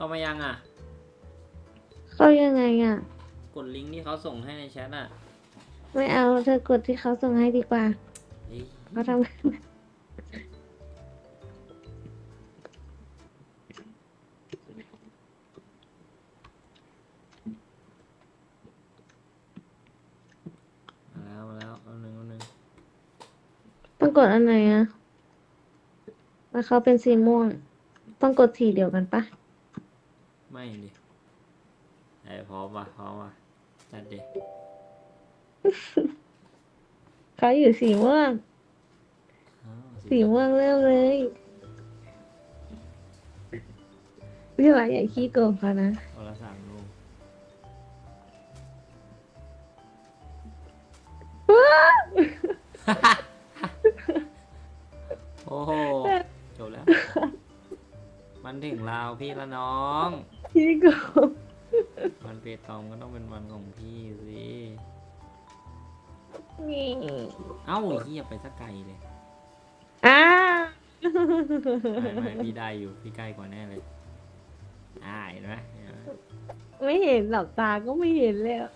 เข้ามายังอะ เข้ายังไงอะ กดลิงก์ที่เขาส่งให้ในแชทอะไม่เอาเธอกดที่เขาส่งให้ดีกว่าเอ้ยเขาทำมาแล้วมาแล้วเอาหนึ่งเอาหนึ่งต้องกดอันไหนอะแล้วเขาเป็นสีม่วง ต้องกดสีเดียวกันปะ ไม่ดิไอ้ยพร้อมว่ะพร้อมว่ะจัดดิเขาอยู่สีม่วง อ้าวสีม่วงเริ่มเลยพี่หลายอย่าขี้โกงเขานะเอาละสามลูกโอ้โหจบแล้ว มันถึงลาวพี่ละน้องขี้โกงวันเปตองก็ต้องเป็นวันของพี่สินี่เอ้าเฮียไปสักไกลเลยอ้าไม่ไม่พี่ได้อยู่พี่ใกล้กว่าแน่เลยอ่าเห็นไหมเห็นไหมไม่เห็นหลับตาก็ไม่เห็นเลยอะ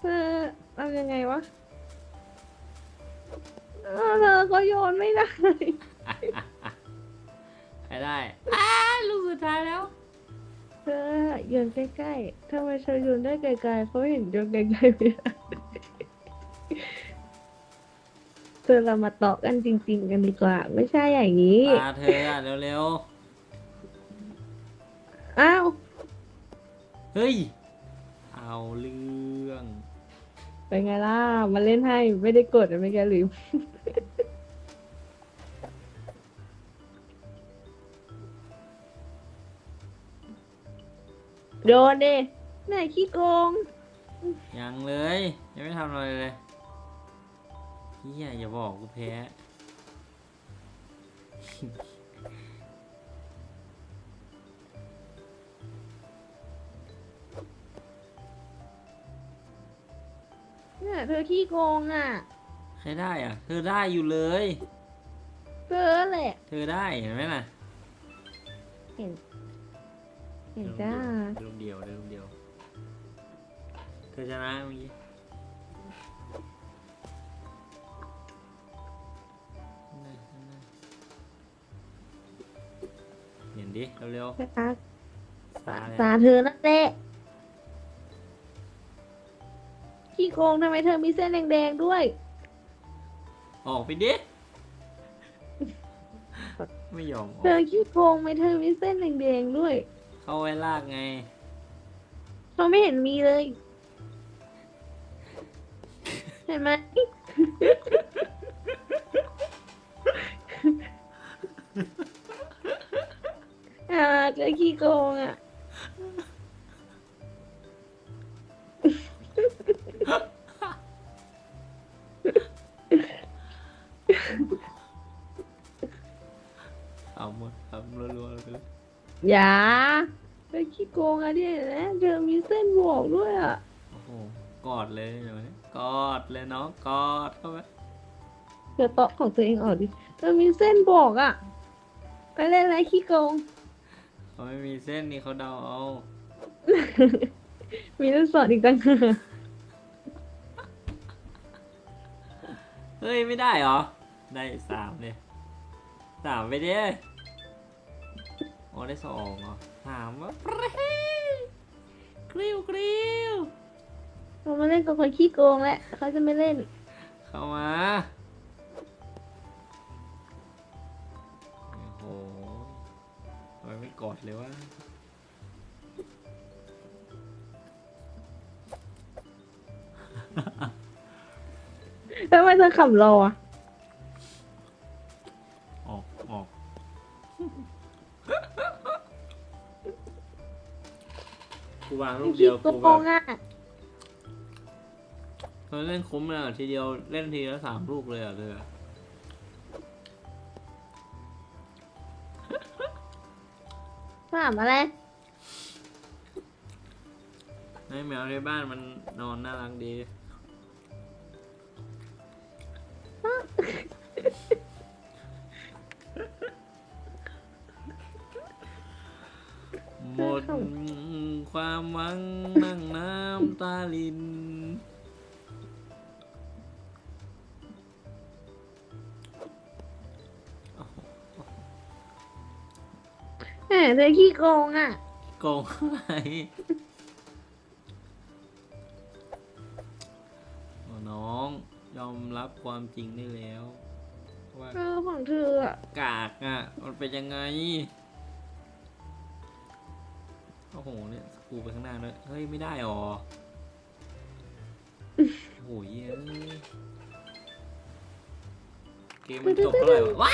เธอทำยังไงวะ เออเธอก็โยนไม่ได้ ไปได้อ้าลูกสุดท้ายแล้ว เธอโยนใกล้ๆทำไมเธอโยนได้ไกลๆเขาเห็นโยนไกลๆไม่ได้เธอเรามาต่อกันจริง ๆ กันดีกว่า ไม่ใช่อย่างนี้ ตาเธออะเร็วอ้าว ๆ เฮ้ย เอาเรื่อง เป็นไงล่ะ มาเล่นให้ไม่ได้กดอะไม่แกลืม โดนดิไหนขี้โกง ยังเลย ยังไม่ทำอะไรเลยเฮียอย่าบอกกูแพ้ เนี่ยเธอขี้โกงอะใครได้อะ เธอได้อยู่เลยเธอแหละ เธอได้เห็นไหมน่ะเห็น เห็นจ้าลูกเดียวลูกเดียว เธอชนะเมื่อกี้เห็นดิเร็วนะคะๆตาเลยตาเธอนั่นแหละ ขี้โกงทำไมเธอมีเส้นแดงๆด้วย ออกไปดิ ไม่ยอมอเธอกอขี้โกงไหมเธอมีเส้นแดงๆด้วย เข้าไว้ลากไงเขาไม่เห็นมีเลย เห็นไหม อ่าเจอขี้โกงอะ เอาหมดทำรัวๆไปเลยอย่าเธอขี้โกงอะเนี่ยนะเธอมีเส้นบอกด้วยอะโอ้โหกอดเลยเดี๋ยวนี้กอดเลยน้องกอดเข้าไปเธอเตาะของตัวเองออกดิเธอมีเส้นบอกอะไปเล่นอะไรขี้โกง เขาไม่มีเส้นนี่เขาเดาเอามีลูกศรอีกตั้งหากเฮ้ยไม่ได้เหรอได้สามเลยสามไปดิ โอ้ได้สองเหรอสามวะปรี๊ดกริ้วกริ้วเขามาเล่นกับคนขี้โกงแล้วเขาจะไม่เล่น เข้ามาโอ้โหทำไมไม่กอดเลยวะทำไมเธอขับรออะ กูวางลูกเดีขี้ยวโกกูแบบงอะเธอเล่นคุ้มเลยเหรอทีเดียวเล่นทีละสามลูกเลยเหรอเธอถามอะไร ให้แมวในบ้านมันนอนน่ารักดีาลิน แหมเธอขี้โกงอะ โกงอะไรโอ้น้องยอมรับความจริงได้แล้ว ว่าเออของเธออะ กากอะ มันเป็นยังไง โอ้โหเนี่ยสกรูไปข้างหน้าด้วยเฮ้ย ไม่ได้หรอ โอ้โหเย้ยเกมมันจบเท่าไหร่วะว้า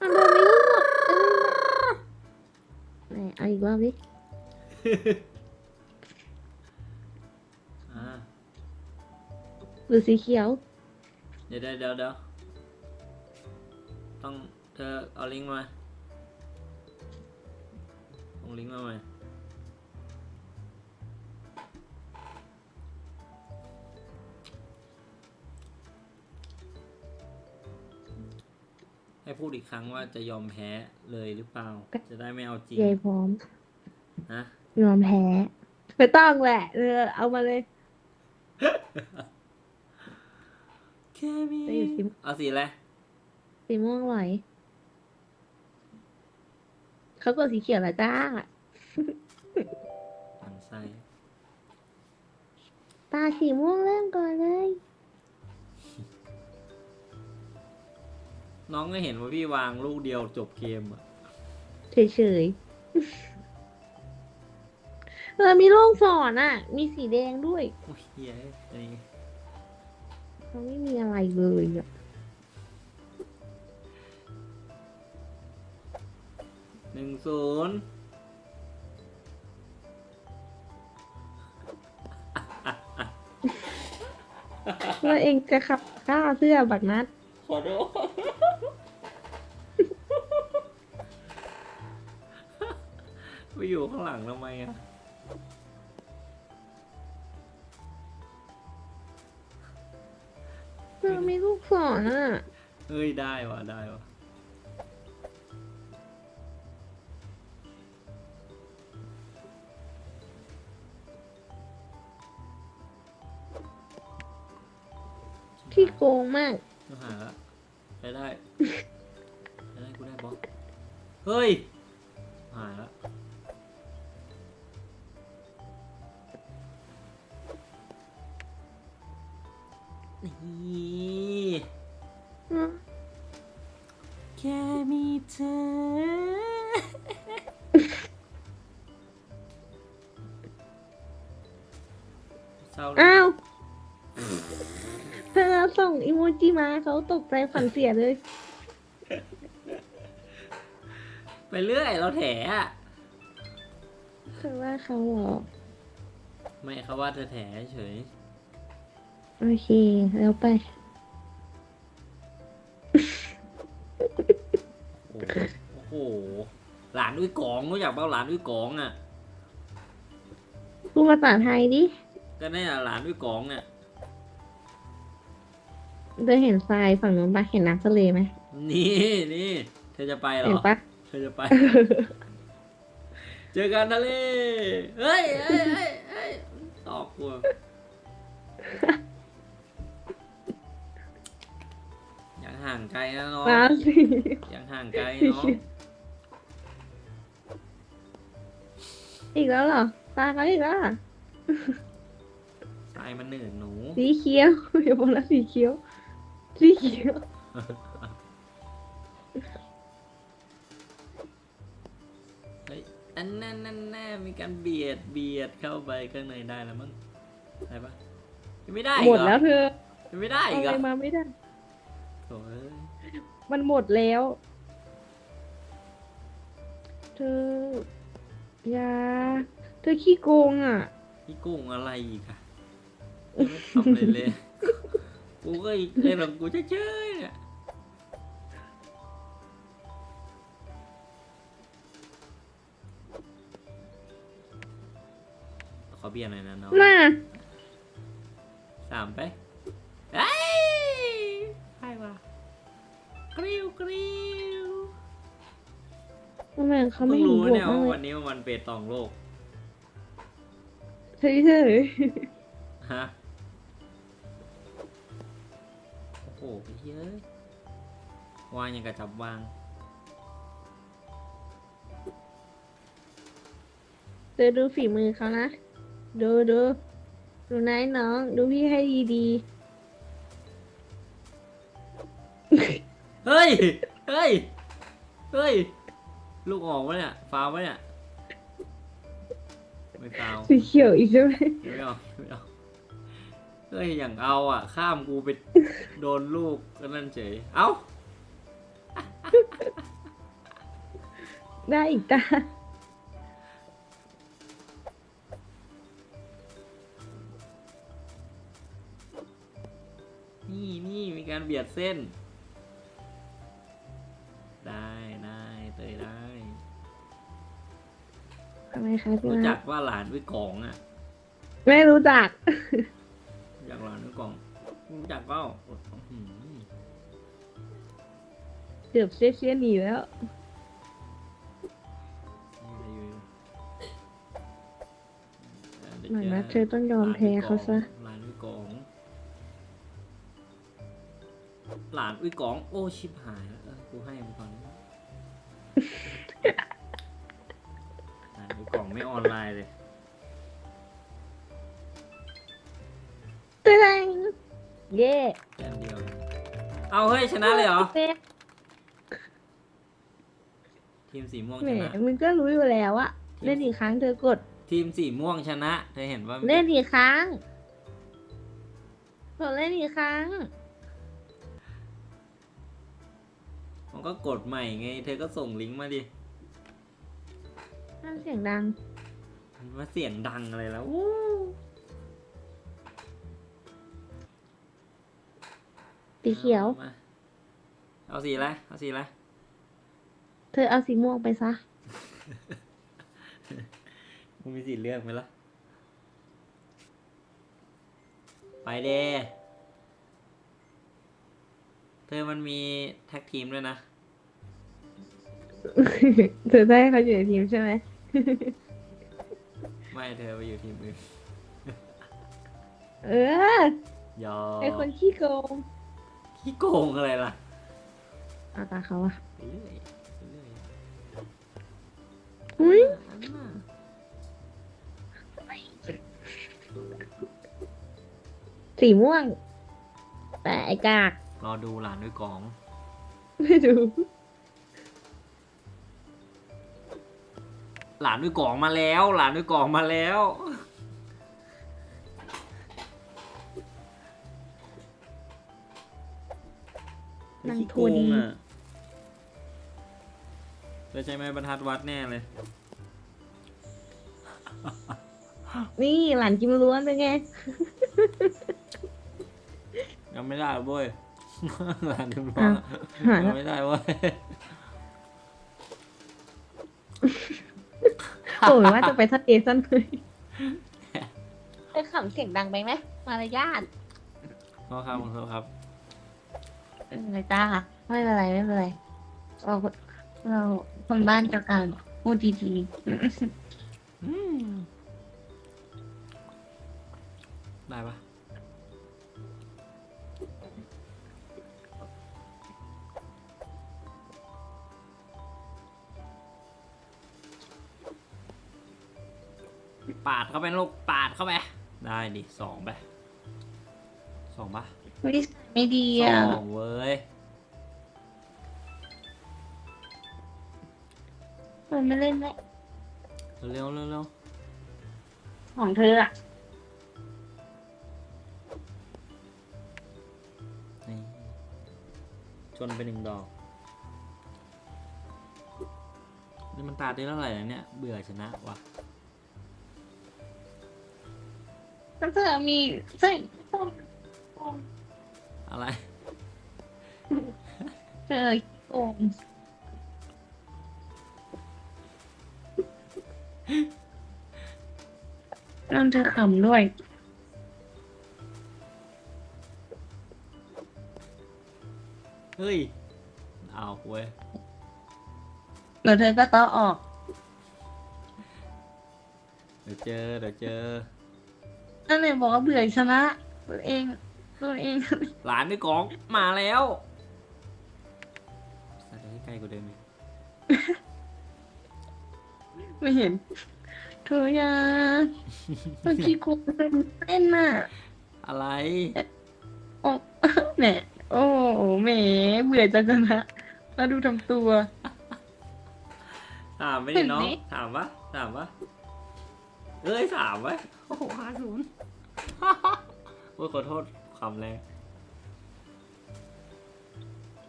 มันโดนไม่รู้หรอกเออไหนเอาอีกรอบดิอ่าหรือสีเขียว เดี๋ยวเดี๋ยวเดี๋ยวเดี๋ยวต้องเธอเอาลิงก์มาส่งลิงก์มาใหม่ ให้พูดอีกครั้งว่าจะยอมแพ้เลยหรือเปล่า จะได้ไม่เอาจริงยายพร้อมนะยอมแพ้ไม่ต้องแหละเออเอามาเลยแค่มีจะอยู่ที่เอาสีอะไรสีม่วงอร่อยเขากดสีเขียวแล้วจ้ามันไส้ตาสีม่วงเริ่มก่อนเลย น้องก็เห็นว่าพี่วางลูกเดียวจบเกมอะเฉยๆ เออ มีโล่งสอนอะ มีสีแดงด้วยโอ้ยเหี้ยไอ้เขาไม่มีอะไรเลยอะหนึ่งศูนย์แล้วเองจะขับฆ่าเสื้อบักนัดขอโทษ ไปอยู่ข้างหลังทำไมอะเออมีลูกศรอะ เฮ้ยได้ว่ะได้ว่ะที่โกงมากต้องหาละใช้ได้ใช้ได้กูได้บอสเฮ้ย เศร้าเลยอ้าวเธอส่งอีโมจิมาเขาตกใจขวัญเสียเลย ไปเรื่อยเราแถอะเธอว่าเขาเหรอ ไม่เขาว่าเธอแถเฉยโอเค แล้วไป โอ้โหโอ้โหหลานด้วยกองรู้จักเปล่าหลานด้วยกองอะ พูดภาษาไทยดิ ก็เนี่ยหลานด้วยกองเนี่ยเธอเห็นทรายฝั่งนู้นปะเห็นน้ำทะเลไหมนี่นี่เธอจะไปเหรเห็นอ ปะ เธอจะไป เจอกันทะเล เฮ้ยเฮ้ยเฮ้ยเฮ้ยตอกกูยังห่างไกลนะน้องมาสิยังห่างไกลน้อง อีกแล้วเหรอตาเขาอีกแล้วเหรอทรายมันหนืดหนู สีเขียวอย่าบอกนะสีเขียว สีเขียว เฮ้ยอันนั้นนั่นแน่มีการเบียดเบียดเข้าไปข้างในได้แล้วมั้งได้ปะยังไม่ได้อีหมกดเหรอแล้วเธอยังไม่ได้เอาอีกอะเหรไรอมาไม่ได้ โถ่เอ้ยมันหมดแล้ว เธออย่าเธอขี้โกงอะ พี่กุ้งอะไรอีกอะยังไม่ ทำอะไรเลย กูก็อีกเล่นของกูเฉยๆเนี่ยขอเบียร์หน่อยนะน้องน่าสามไปเอ้ยใครวะกริ้วกริ้วทำไมเขาเพิ่ไม่งเห็นรู้บวกเนี่ยบ้างว่าเลวันยนี้มันเปตองโลก เฉยเฉยฮะ โอ้โหเฮ้ยวางอย่างกระจับวาง เธอดูฝีมือเขานะ ดูดูดูนายน้อง ดูพี่ให้ดีเฮ้ย เฮ้ย เฮ้ย ลูกออกวะเนี่ย ฟาววะเนี่ย ไม่ฟาวๆ สีเขียวอีกใช่ไหม ไม่เอาไม่เอา เฮ้ยอย่างเอาอะ ข้ามกูไปโดนลูกก็นั่นเฉย เอ้า ได้อีกตานี่นี่มีการเบียดเส้น ได้ได้เตยได้ ทำไมคะพี่รู้จัรักกว่าหลานวิกองอะ ไม่รู้จัก รู้จักหลานวิกองรู้จักเปล่าอื้อหือเกือบเสียเสียหนีแล้วหน่อยนะเธอต้องยอมแพ้เขาซะหลานวิกอง หลานวิกอง โอ้ชิบหายแล้วเออกูให้มันก่อนหลานวิกองไม่ออนไลน์เลย เต้งเย่แค่เดียว เอาเฮ้ยชนะเลยเหรอแหมทีมสีม่วงแหมชนะ มึงก็รู้อยู่แล้วอะเล่นอีกครั้งเธอกด ทีมสีม่วงชนะ เธอเห็นว่าเล่นอีกครั้งกดเล่นอีกครั้ง มันก็กดใหม่ไง เธอก็ส่งลิงก์มาดิ ห้ามเสียงดังมาเสียงดังอะไรแล้วอู้ สีเขียว อามาเอาสีอะไรเอาสีอะไรเธอเอาสีม่วงไปซะ มึงมีสีเลือกไหมล่ะ ไปเดเธอมันมีแท็กทีมด้วยนะ เธอได้เขาอยู่ในทีมใช่ไหมไม่เธอไปอยู่ทีมอื่นเออ ยอไอคนขี้โกง ขี้โกงอะไรล่ะเอาตาเขาอะไปเรื่อยไปเรื่อยอุ้ยอันน่ะสีม่วง แต่ไอกาก รอดูหลานด้วยกอง ไม่ดูหลานด้วยกองมาแล้ว หลานด้วยกองมาแล้ว งขี้โทโกงดีอะจะใช้ไม้บรรทัดวัดแน่เลย นี่หลานกิมล้วนเป็นไง ยังไม่ได้เว้ยหลานถึงร้ออ้าวหายยัแล้ว งไม่ได้เว้ยโอ้ยว่าจะไปทัดเอซันเลยเธอขำเสียงดังไปไหมมารยาทขอครับขอโทษครับ เป็นไรจ้าไม่เป็นไรไม่เป็นไรเราเราคนบ้านเดียวกันพูดดีอืมได้ปะปาดเข้าไปลูกปาดเข้าไป ได้ดิสองไปสองปะๆ ไม่ไม่ดีสอะองเว้ย มันไม่เล่นได้เร็วเร็วเร็วของเธออะนี่ชนไปหนึ่งดอก นี่มันตาได้เท่าไหร่แล้วเนี่ย เบื่อชนะว่ะแล้วเธอมีเส้น อะไรเธอโกงนั่นเธอขำด้วย เฮ้ย เอาเว้ยเดี๋ยวเธอก็ต้องออก เดี๋ยวเจอ เดี๋ยวเจอ นั่นเลยบอกว่าเบื่อชนะตัวเอง ตัวเอง หลานด้วยกองมาแล้วสัตว์ให้ใกล้กว่าเดิมอีกไม่เห็นเธออย่าเมื่อกี้กูเป็นเต้นน่ะอะไร โอ้แหมโอ้โหแหมเบื่อจะชนะแล้วดูทำตัว ถามไม่ได้น้องเห็นไหมถามปะถามปะเอ้ยถามไว้โอ้โหห้าศูนย์โอ้ยขอโทษ คำแรง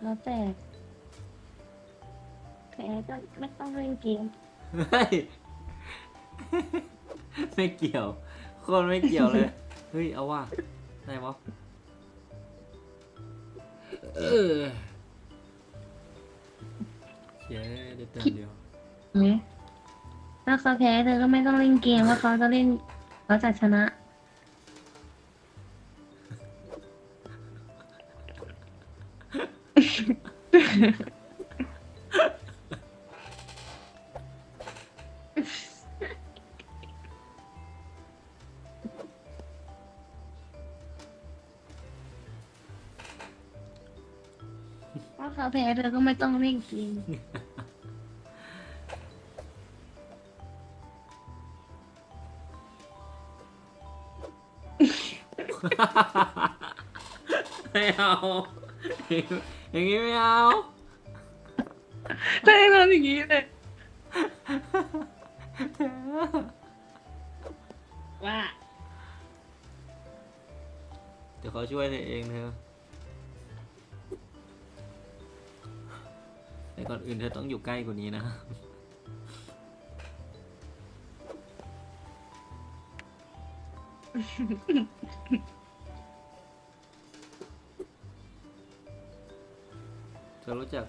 แล้วแต่แพ้ก็ไม่ต้องเล่นเกมเฮ้ยไม่เกี่ยว คนไม่เกี่ยวเลย เฮ้ย เอาว่าได้ปะเออเย้เดี๋ยวเต็มเดียวเนี่ยถ้าเขาแพ้เธอก็ไม่ต้องเล่นเกมว่าเขาจะเล่นเขาจะชนะ ถ้าเขาแพ้เธอก็ไม่ต้องเล่นเกมไม่เอา อย่างนี้ไม่เอาได้เราอย่างนี้เลยว่าเดี๋ยวเขาช่วยเธอเองเธอแต่ก่อนอื่นเธอต้องอยู่ใกล้กว่านี้นะ รู้จัก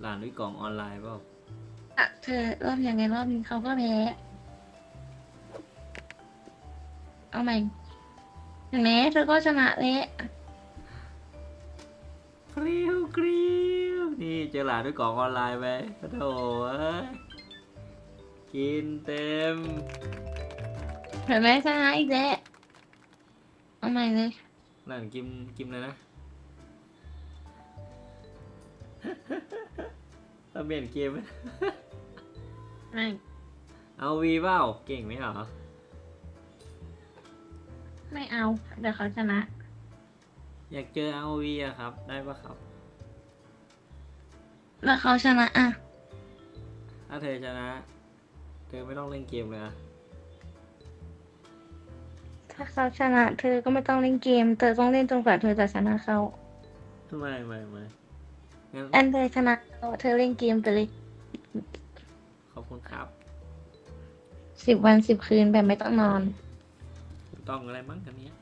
หลานด้วยกล่องออนไลน์เปล่าอะเธอรอบยังไงรอบนี้เขาก็แพ้เอาใหม่เห็นไหมเธอก็ชนะแล้วกริ้วกริ้วนี่เจอหลานด้วยกล่องออนไลน์ไปโอ้โถเอ้ยกินเต็ม เห็นไหมชนะอีกแล้วเอาใหม่เลยหลานกิมกิมเลยนะ เราเปลี่ยนเกมไหมไม่เอาวีเปล่าเก่งไหมเหรอ ไม่เอา เดี๋ยวเขาชนะ อยากเจอเอาวีอะครับ ได้ปะครับ แล้วเขาชนะอะ ถ้าเธอชนะ เธอไม่ต้องเล่นเกมเลยนะถ้าเขาชนะ เธอก็ไม่ต้องเล่นเกม เธอต้องเล่นจนกว่าเธอจะชนะเขา ไม่ไม่ไม่ งั้นอันเธอชนะเขาเธอเล่นเกมไปเลยขอบคุณครับสิบวันสิบคืนแบบไม่ต้องนอนถูกต้องอะไรมั้งกันเนี้ย